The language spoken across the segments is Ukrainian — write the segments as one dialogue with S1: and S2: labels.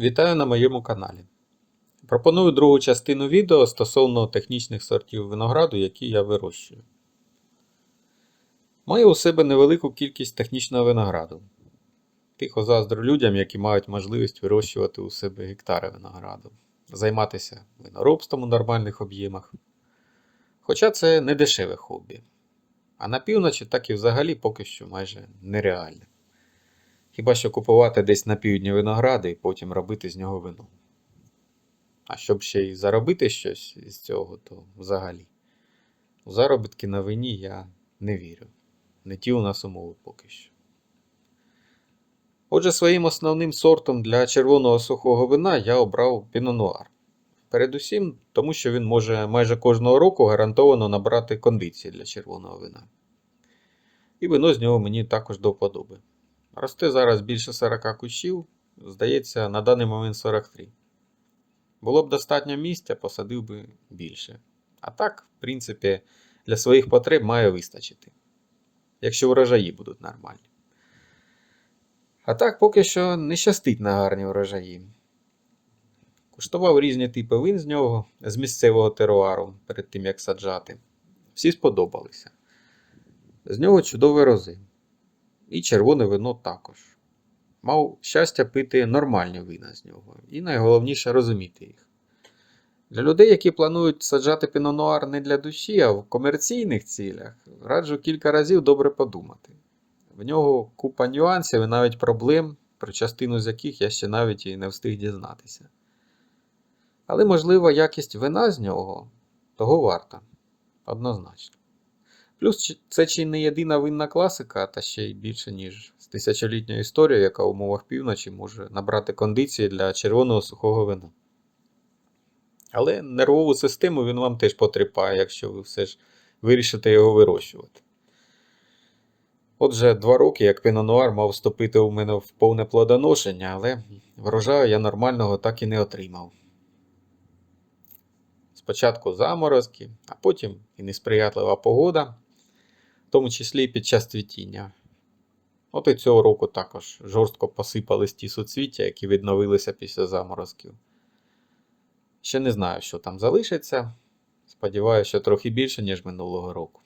S1: Вітаю на моєму каналі. Пропоную другу частину відео стосовно технічних сортів винограду, які я вирощую. Маю у себе невелику кількість технічного винограду. Тихо заздрю людям, які мають можливість вирощувати у себе гектари винограду, займатися виноробством у нормальних об'ємах. Хоча це не дешеве хобі. А на півночі так і взагалі поки що майже нереальне. Хіба що купувати десь на півдні виногради і потім робити з нього вино. А щоб ще й заробити щось з цього, то взагалі. У заробітки на вині я не вірю. Не ті у нас умови поки що. Отже, своїм основним сортом для червоного сухого вина я обрав пінонуар. Передусім, тому що він може майже кожного року гарантовано набрати кондиції для червоного вина. І вино з нього мені також до вподоби. Росте зараз більше 40 кущів, здається, на даний момент 43. Було б достатньо місця, посадив би більше. А так, в принципі, для своїх потреб має вистачити. Якщо врожаї будуть нормальні. А так, поки що не щастить на гарні врожаї. Куштував різні типи вин з нього, з місцевого теруару, перед тим як саджати. Всі сподобалися. З нього чудові рози. І червоне вино також. Мав щастя пити нормальні вина з нього, і найголовніше розуміти їх. Для людей, які планують саджати пінонуар не для душі, а в комерційних цілях, раджу кілька разів добре подумати. В нього купа нюансів і навіть проблем, про частину з яких я ще навіть і не встиг дізнатися. Але, можливо, якість вина з нього того варта. Однозначно. Плюс це чи не єдина винна класика, та ще й більше, ніж з тисячолітньою історією, яка в умовах півночі може набрати кондиції для червоного сухого вина. Але нервову систему він вам теж потріпає, якщо ви все ж вирішите його вирощувати. Отже, два роки, як пінонуар мав вступити у мене в повне плодоношення, але врожаю я нормального так і не отримав. Спочатку заморозки, а потім і несприятлива погода, в тому числі і під час цвітіння. От і цього року також жорстко посипались ті суцвіття, які відновилися після заморозків. Ще не знаю, що там залишиться. Сподіваюся, що трохи більше, ніж минулого року.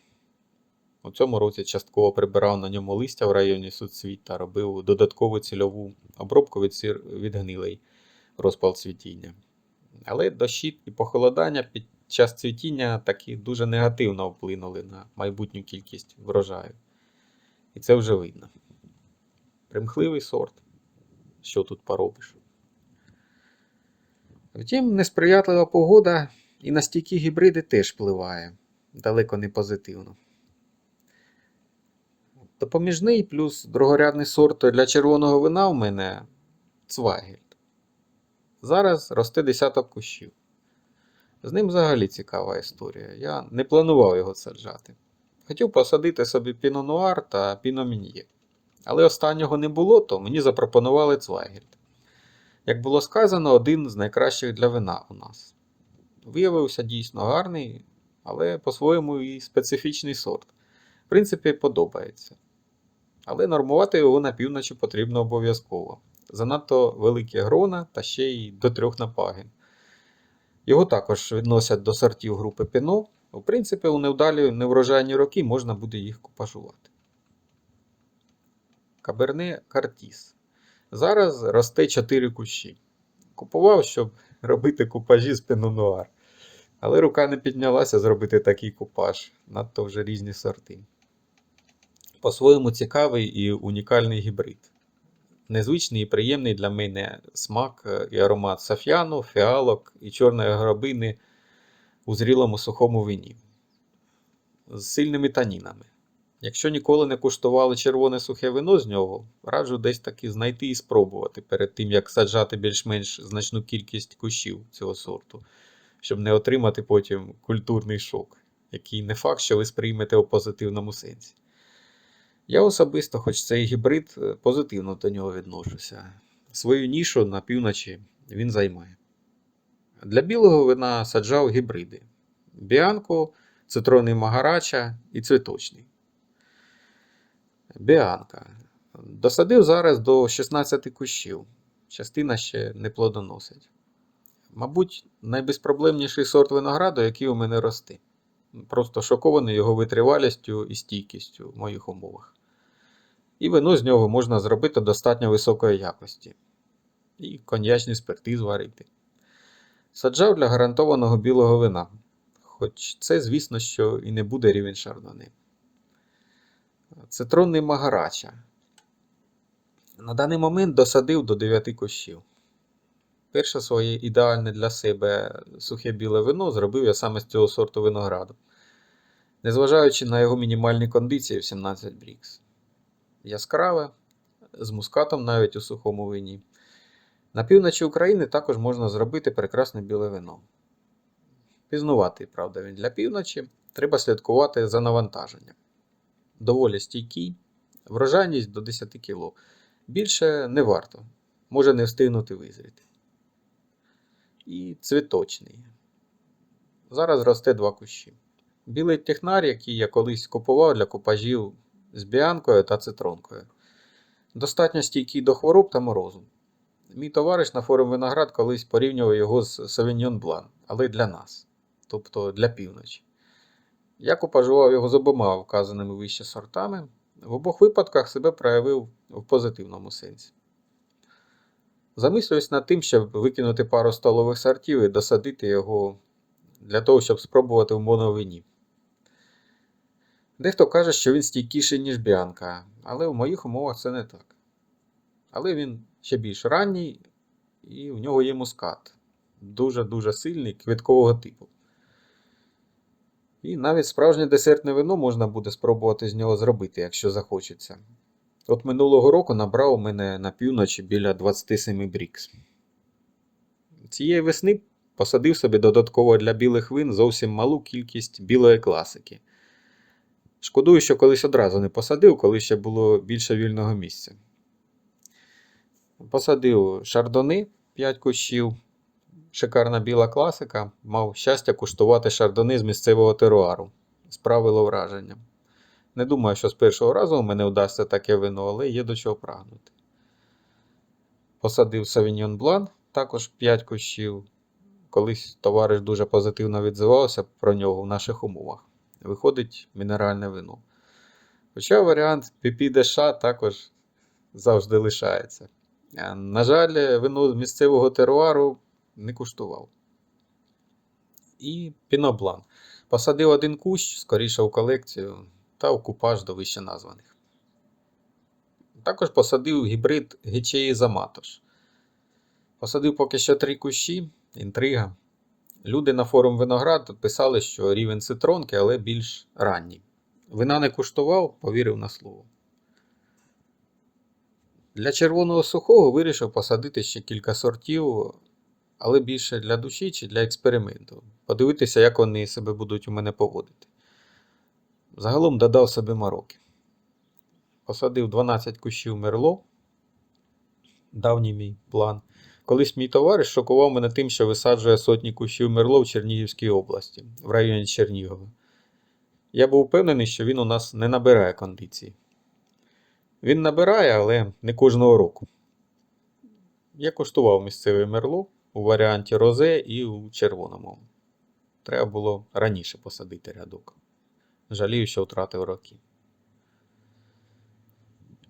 S1: У цьому році частково прибирав на ньому листя в районі суцвіт та робив додаткову цільову обробку від, сир... від гнилий розпал цвітіння. Але дощі і похолодання під час цвітіння таки дуже негативно вплинули на майбутню кількість врожаю. І це вже видно. Примхливий сорт. Що тут поробиш? Втім, несприятлива погода і на стійкі гібриди теж впливає, далеко не позитивно. Допоміжний плюс другорядний сорт для червоного вина в мене Цвайгельд. Зараз росте десяток кущів. З ним взагалі цікава історія. Я не планував його саджати. Хотів посадити собі пінонуар та піномін'є. Але останнього не було, то мені запропонували Цвайгельд. Як було сказано, один з найкращих для вина у нас. Виявився дійсно гарний, але по-своєму і специфічний сорт. В принципі, подобається. Але нормувати його на півночі потрібно обов'язково. Занадто великі грона та ще й до трьох напагин. Його також відносять до сортів групи Піно. В принципі, у невдалі неврожайні роки можна буде їх купажувати. Каберне Картіс. Зараз росте 4 кущі. Купував, щоб робити купажі з пенонуар. Але рука не піднялася зробити такий купаж, надто вже різні сорти. По-своєму цікавий і унікальний гібрид. Незвичний і приємний для мене смак е, і аромат саф'яну, фіалок і чорної гробини у зрілому сухому вині з сильними танінами. Якщо ніколи не куштували червоне сухе вино з нього, раджу десь таки знайти і спробувати перед тим, як саджати більш-менш значну кількість кущів цього сорту, щоб не отримати потім культурний шок, який не факт, що ви сприймете у позитивному сенсі. Я особисто, хоч це і гібрид, е, позитивно до нього відношуся. Свою нішу на півночі він займає. Для білого вина саджав гібриди: Біанко, цитронний магарача і цвіточний. Біанка. Досадив зараз до 16 кущів. частина ще не плодоносить. Мабуть, найбезпроблемніший сорт винограду, який у мене росте. Просто шокований його витривалістю і стійкістю в моїх умовах. І вино з нього можна зробити достатньо високої якості. І коньячні спирти зварити. Саджав для гарантованого білого вина. Хоч це, звісно, що і не буде рівень шардони. Цитронний магарача. На даний момент досадив до 9 кущів. Перше своє ідеальне для себе сухе біле вино зробив я саме з цього сорту винограду, незважаючи на його мінімальні кондиції в 17 брікс. Яскраве, з мускатом навіть у сухому вині. На півночі України також можна зробити прекрасне біле вино. Пізнуватий, правда, він для півночі, треба слідкувати за навантаженням. Доволі стійкий, врожайність до 10 кг. Більше не варто, може не встигнути визріти. І цвіточний. Зараз росте два кущі. Білий технар, який я колись купував для купажів з біанкою та цитронкою. Достатньо стійкий до хвороб та морозу. Мій товариш на форум Виноград колись порівнював його з Sauvignon Blanc, але для нас, тобто для півночі. Я купажував його з обома вказаними вище сортами. В обох випадках себе проявив в позитивному сенсі. Замислююсь над тим, щоб викинути пару столових сортів і досадити його для того, щоб спробувати в моновині. Дехто каже, що він стійкіший, ніж біанка, але в моїх умовах це не так. Але він ще більш ранній, і в нього є мускат. Дуже-дуже сильний, квіткового типу. І навіть справжнє десертне вино можна буде спробувати з нього зробити, якщо захочеться. От минулого року набрав у мене на півночі біля 27 брікс. Цієї весни посадив собі додатково для білих вин зовсім малу кількість білої класики. Шкодую, що колись одразу не посадив, коли ще було більше вільного місця. Посадив шардони 5 кущів. Шикарна біла класика. Мав щастя куштувати шардони з місцевого теруару. Справило враження. Не думаю, що з першого разу у мене вдасться таке вино, але є до чого прагнути. Посадив Sauvignon Blanc, також 5 кущів. Колись товариш дуже позитивно відзивався про нього в наших умовах. Виходить мінеральне вино. Хоча варіант Піпі-Деша також завжди лишається. Е, На жаль, вино з місцевого теруару не куштував. І піноблан. Посадив один кущ, скоріше у колекцію, та у купаж до вище названих. Також посадив гібрид Гечеї Заматош. Посадив поки що три кущі, інтрига. Люди на форум Виноград писали, що рівень цитронки, але більш ранній. Вина не куштував, повірив на слово. Для червоного сухого вирішив посадити ще кілька сортів, але більше для душі чи для експерименту. Подивитися, як вони себе будуть у мене поводити. Загалом додав собі мороки. Посадив 12 кущів мерло. Давній мій план. Колись мій товариш шокував мене тим, що висаджує сотні кущів мерло в Чернігівській області, в районі Чернігова. Я був впевнений, що він у нас не набирає кондиції. Він набирає, але не кожного року. Я коштував місцеве мерло у варіанті розе і у червоному. Треба було раніше посадити рядок. Жалію, що втратив роки.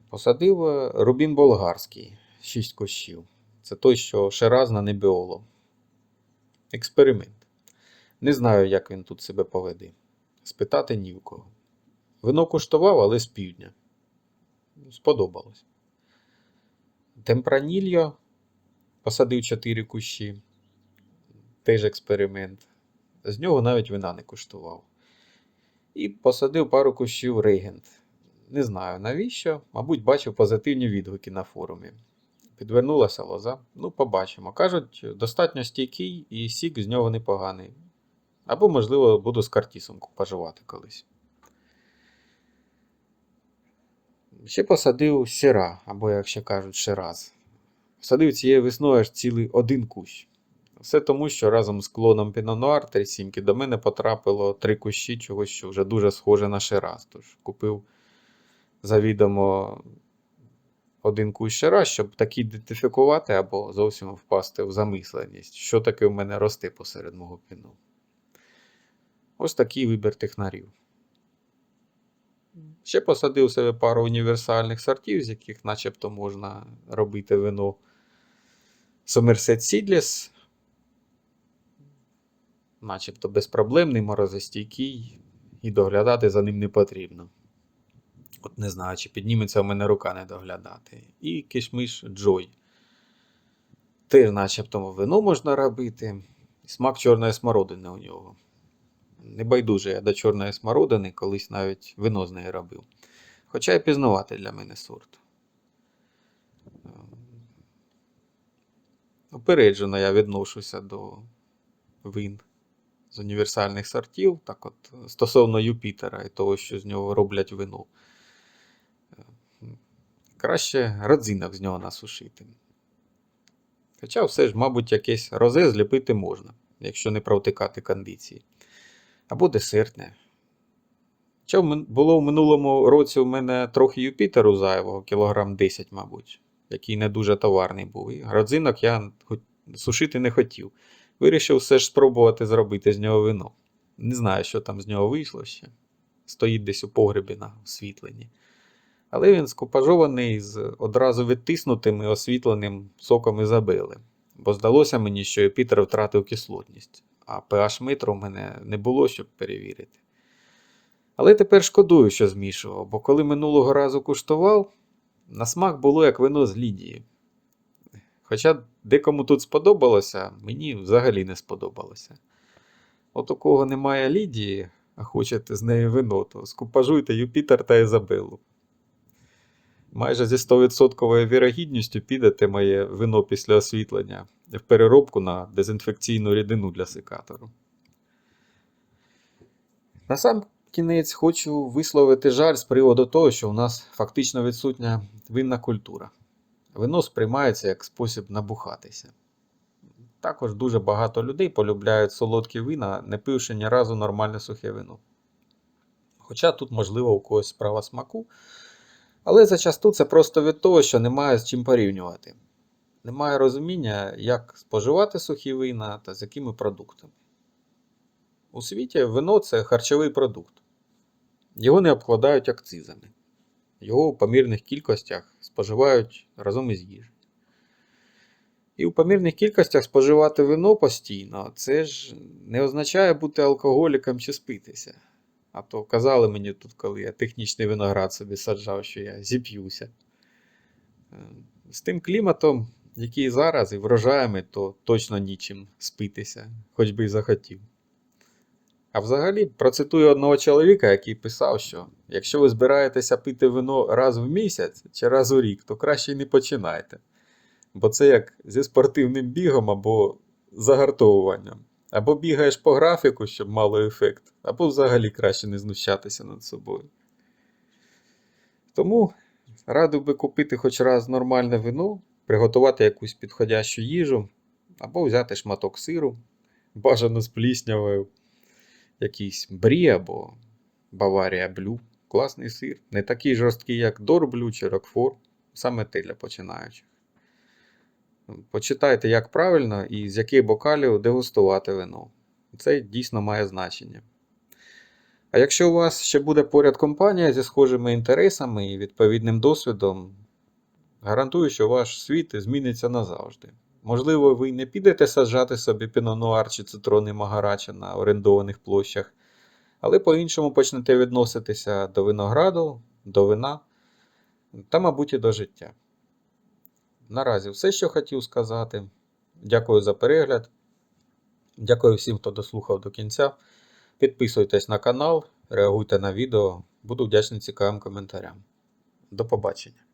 S1: Посадив е, рубін болгарський 6 кущів. Це той, що ще раз на небіоло. Експеримент. Не знаю, як він тут себе поведе. Спитати ні в кого. Вино куштував, але з півдня. Сподобалось. Темпранільо посадив 4 кущі. Теж експеримент. З нього навіть вина не куштував. І посадив пару кущів регент. Не знаю навіщо, мабуть, бачив позитивні відгуки на форумі. Підвернулася лоза. Ну, побачимо. Кажуть, достатньо стійкий і сік з нього непоганий. Або, можливо, буду з картісом поживати колись. Ще посадив сіра, або, як ще кажуть, шираз. Посадив цією весною аж цілий один кущ. Все тому, що разом з клоном Noir 37 до мене потрапило три кущі чогось, що вже дуже схоже на шираз. Тож купив завідомо один кущ ще раз, щоб так ідентифікувати або зовсім впасти в замисленість, що таке в мене росте посеред мого піну. Ось такий вибір технарів. Ще посадив себе пару універсальних сортів, з яких начебто можна робити вино. Somerset Seedless, начебто безпроблемний, морозостійкий, і доглядати за ним не потрібно. От не знаю, чи підніметься в мене рука не доглядати. І кишмиш Joy. Теж, начебто, вино можна робити. Смак чорної смородини у нього. Не байдуже я до чорної смородини, колись навіть вино з неї робив. Хоча і пізнавати для мене сорт. Ем, Упереджено я відношуся до вин з універсальних сортів, так от стосовно Юпітера і того, що з нього роблять вино. Ем, Краще родзинок з нього насушити. Хоча все ж, мабуть, якесь розе зліпити можна, якщо не провтикати кондиції. Або десертне. Хоча було в минулому році у мене трохи Юпітеру зайвого, кілограм 10, мабуть, який не дуже товарний був. І родзинок я сушити не хотів. Вирішив все ж спробувати зробити з нього вино. Не знаю, що там з нього вийшло ще. Стоїть десь у погребі на освітленні. Але він скупажований з одразу відтиснутим і освітленим соком Ізабели. Бо здалося мені, що Юпітер втратив кислотність, а pH метру в мене не було, щоб перевірити. Але тепер шкодую, що змішував, бо коли минулого разу куштував, на смак було як вино з Лідії. Хоча декому тут сподобалося, мені взагалі не сподобалося. От у кого немає Лідії, а хочете з неї вино, то скупажуйте Юпітер та Ізабелу. Майже зі 100% вірогідністю підете моє вино після освітлення в переробку на дезінфекційну рідину для секатору. На сам кінець хочу висловити жаль з приводу того, що у нас фактично відсутня винна культура. Вино сприймається як спосіб набухатися. Також дуже багато людей полюбляють солодкі вина, не пивши ні разу нормальне сухе вино. Хоча тут, можливо, у когось справа смаку, але зачасту це просто від того, що немає з чим порівнювати. Немає розуміння, як споживати сухі вина та з якими продуктами. У світі вино це харчовий продукт. Його не обкладають акцизами. Його у помірних кількостях споживають разом із їжею. І у помірних кількостях споживати вино постійно це ж не означає бути алкоголіком чи спитися. А то казали мені тут, коли я технічний виноград собі саджав, що я зіп'юся. З тим кліматом, який зараз, і врожаями, то точно нічим спитися, хоч би й захотів. А взагалі, процитую одного чоловіка, який писав, що якщо ви збираєтеся пити вино раз в місяць чи раз у рік, то краще й не починайте. Бо це як зі спортивним бігом або загартовуванням. Або бігаєш по графіку, щоб мало ефект, або взагалі краще не знущатися над собою. Тому радив би купити хоч раз нормальне вино, приготувати якусь підходящу їжу, або взяти шматок сиру, бажано з пліснявою, якийсь брі або Баварія Блю. Класний сир. Не такий жорсткий, як Дорблю чи Рокфор. Саме те для починаючих. Почитайте, як правильно і з яких бокалів дегустувати вино. Це дійсно має значення. А якщо у вас ще буде поряд компанія зі схожими інтересами і відповідним досвідом, гарантую, що ваш світ зміниться назавжди. Можливо, ви не підете саджати собі пінонуар чи цитрони магарача на орендованих площах, але по-іншому почнете відноситися до винограду, до вина та, мабуть, і до життя. Наразі все, що хотів сказати. Дякую за перегляд. Дякую всім, хто дослухав до кінця. Підписуйтесь на канал, реагуйте на відео. Буду вдячний цікавим коментарям. До побачення.